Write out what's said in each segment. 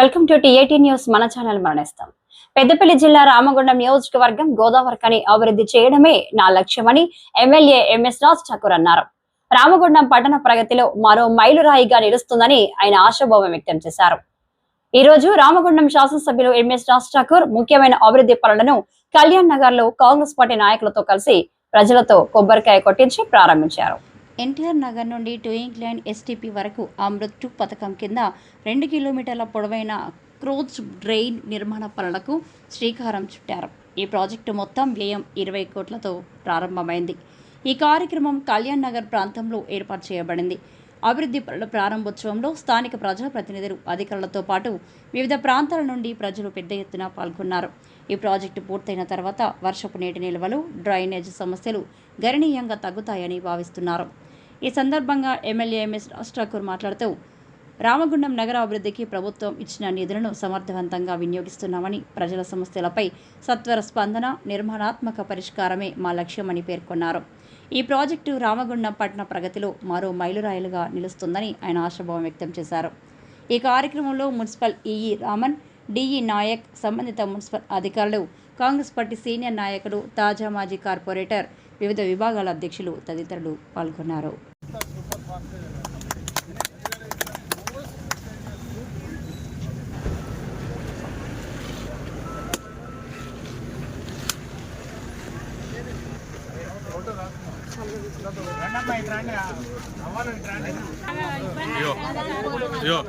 Welcome to TAT news. మన channel మరణిస్తాం. పెద్దపల్లి జిల్లా రామగుండం నియోజకవర్గం గోదావరికని అభివృద్ధి చేయడమే నా లక్ష్యమని ఎమ్మెల్యే ఎంఎస్ రాజ్ ఠాకూర్ అన్నారు. రామగుండం పట్టణ ప్రగతిలో మరో మైలురాయిగా నిలుస్తుందని ఆయన ఆశాభావం వ్యక్తం చేశారు. ఈ రోజు రామగుండం శాసనసభ్యులు ఎంఎస్ రాజ్ ఠాకూర్ ముఖ్యమైన అభివృద్ధి పనులను కళ్యాణ్ నగర్లో కాంగ్రెస్ పార్టీ నాయకులతో కలిసి ప్రజలతో కొబ్బరికాయ కొట్టించి ప్రారంభించారు. ఎన్టీఆర్ నగర్ నుండి టూయింగ్ లైన్ ఎస్టీపీ వరకు అమృత్ పథకం కింద రెండు కిలోమీటర్ల పొడవైన క్రోజ్ డ్రైన్ నిర్మాణ పనులకు శ్రీకారం చుట్టారు. ఈ ప్రాజెక్టు మొత్తం వ్యయం ఇరవై కోట్లతో ప్రారంభమైంది. ఈ కార్యక్రమం కళ్యాణ్ నగర్ ప్రాంతంలో ఏర్పాటు చేయబడింది. అభివృద్ధి పనుల ప్రారంభోత్సవంలో స్థానిక ప్రజాప్రతినిధులు అధికారులతో పాటు వివిధ ప్రాంతాల నుండి ప్రజలు పెద్ద ఎత్తున పాల్గొన్నారు. ఈ ప్రాజెక్టు పూర్తయిన తర్వాత వర్షపు నీటి నిల్వలు డ్రైనేజ్ సమస్యలు గణనీయంగా తగ్గుతాయని భావిస్తున్నారు. ఈ సందర్భంగా ఎమ్మెల్యే ఎంఎస్ రాజ్ ఠాకూర్ మాట్లాడుతూ రామగుండం నగర అభివృద్ధికి ప్రభుత్వం ఇచ్చిన నిధులను సమర్థవంతంగా వినియోగిస్తున్నామని ప్రజల సమస్యలపై సత్వర స్పందన నిర్మాణాత్మక పరిష్కారమే మా లక్ష్యమని పేర్కొన్నారు. ఈ ప్రాజెక్టు రామగుండం పట్టణ ప్రగతిలో మరో మైలురాయిలుగా నిలుస్తుందని ఆయన ఆశాభావం వ్యక్తం చేశారు. ఈ కార్యక్రమంలో municipal EE Raman DE Naik సంబంధిత మున్సిపల్ అధికారులు కాంగ్రెస్ పార్టీ సీనియర్ నాయకులు తాజా మాజీ కార్పొరేటర్ వివిధ విభాగాల అధ్యక్షులు తదితరులు పాల్గొన్నారు Yo. Yo.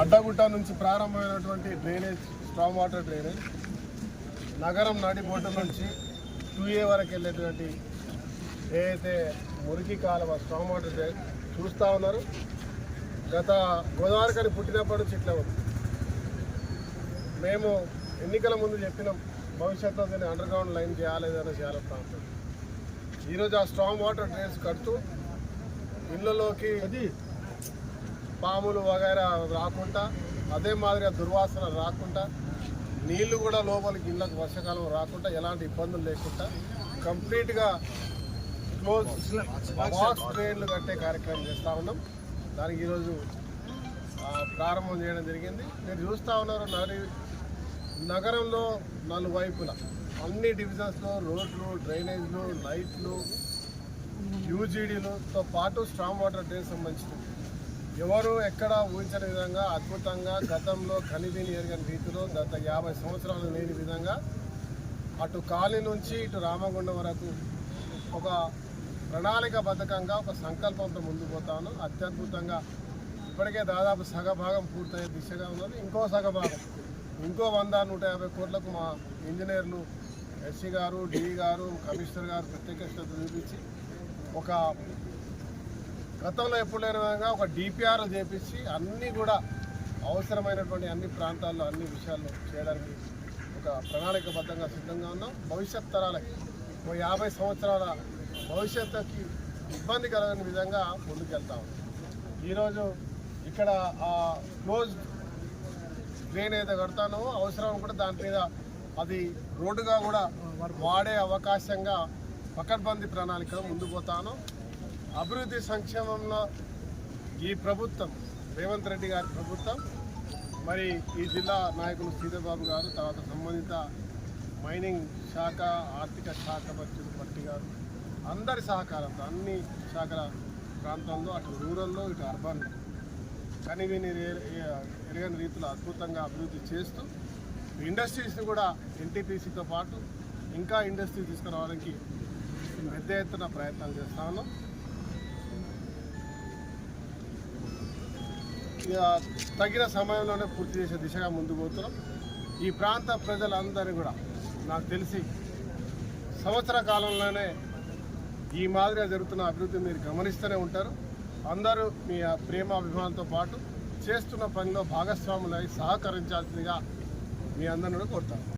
అడ్డగుట్ట నుంచి ప్రారంభమైనటువంటి డ్రైనేజ్ స్ట్రాంగ్ వాటర్ డ్రైనేజ్. నగరం నడిబొడ్డు నుంచి టూ ఏ వరకు వెళ్ళేటువంటి ఏదైతే మురికి కాలువ స్ట్రాంగ్ వాటర్ డ్రైనేజ్ చూస్తూ ఉన్నారు. గత గోదావరికని పుట్టినప్పటి నుంచి ఇట్లా ఉంది. మేము ఎన్నికల ముందు చెప్పినాం భవిష్యత్తులో దీన్ని అండర్ గ్రౌండ్ లైన్ చేయాలి ఏదైనా చేయాలొస్తా ఉంటాం ఈరోజు ఆ స్ట్రాంగ్ వాటర్ డ్రైన్స్ కడుతూ ఇళ్ళలోకి పాములు వగైరా రాకుండా అదే మాదిరిగా దుర్వాసన రాకుండా నీళ్ళు కూడా లోపలికి ఇళ్ళకి వర్షాకాలం రాకుండా ఎలాంటి ఇబ్బందులు లేకుండా కంప్లీట్గా క్లోజ్ బాక్స్ ట్రైన్లు కట్టే కార్యక్రమం చేస్తూ ఉన్నాం. దానికి ఈరోజు ప్రారంభం చేయడం జరిగింది. మీరు చూస్తూ ఉన్నారు నడి నగరంలో నలువైపుల అన్ని డివిజన్స్లో రోడ్లు డ్రైనేజ్లు లైట్లు యూజీడీలతో పాటు స్ట్రాంగ్ వాటర్ డ్రైన్ సంబంధించిన ఎవరు ఎక్కడ ఊహించని విధంగా అద్భుతంగా గతంలో కనివిని ఎరగని రీతిలో గత యాభై సంవత్సరాలు లేని విధంగా అటు కాలి నుంచి ఇటు రామగుండం వరకు ఒక ప్రణాళికబద్ధకంగా ఒక సంకల్పంతో ముందు పోతాను అత్యద్భుతంగా ఇప్పటికే దాదాపు సగభాగం పూర్తయ్యే దిశగా ఉన్నది. ఇంకో సగభాగం ఇంకో వంద నూట యాభై కోట్లకు మా ఇంజనీర్లు ఎస్సీ గారు డి గారు కమిషనర్ గారు ప్రత్యేక శ్రద్ధ చూపించి ఒక గతంలో ఎప్పుడు లేని విధంగా ఒక డిపిఆర్ చేపించి అన్నీ కూడా అవసరమైనటువంటి అన్ని ప్రాంతాల్లో అన్ని విషయాలు చేయడానికి ఒక ప్రణాళికబద్ధంగా సిద్ధంగా ఉన్నాం. భవిష్యత్ తరాలకి ఒక యాభై సంవత్సరాల భవిష్యత్తుకి ఇబ్బంది కలగని విధంగా ముందుకెళ్తా ఈరోజు ఇక్కడ ఆ క్లోజ్ డ్రైన్ ఏదో కడతానో అవసరం కూడా దాని మీద అది రోడ్డుగా కూడా వాడే అవకాశంగా పకడ్బందీ ప్రణాళికలో ముందు పోతాను. అభివృద్ధి సంక్షేమంలో ఈ ప్రభుత్వం రేవంత్ రెడ్డి గారి ప్రభుత్వం మరి ఈ జిల్లా నాయకులు సీతాబాబు గారు తర్వాత సంబంధిత మైనింగ్ శాఖ ఆర్థిక శాఖ మంత్రులు పట్టిగా అందరి సహకారంతో అన్ని శాఖల ప్రాంతాల్లో అటు రూరల్లో ఇటు అర్బన్. కనివిని ఎరగని రీతిలో అద్భుతంగా అభివృద్ధి చేస్తూ ఇండస్ట్రీస్ని కూడా ఎన్టీపీసీతో పాటు ఇంకా ఇండస్ట్రీ తీసుకురావడానికి పెద్ద ఎత్తున ప్రయత్నాలు చేస్తా ఉన్నాం. ఇక తగిన సమయంలోనే పూర్తి చేసే దిశగా ముందుకు పోతున్నాం. ఈ ప్రాంత ప్రజలందరూ కూడా నాకు తెలిసి సంవత్సర కాలంలోనే ఈ మాదిరిగా జరుగుతున్న అభివృద్ధి మీరు గమనిస్తూనే ఉంటారు. అందరూ మీ ప్రేమ అభిమానంతో పాటు చేస్తున్న పనిలో భాగస్వాములై సహకరించాల్సిందిగా మీ అందరిని కూడా కోరుతాను.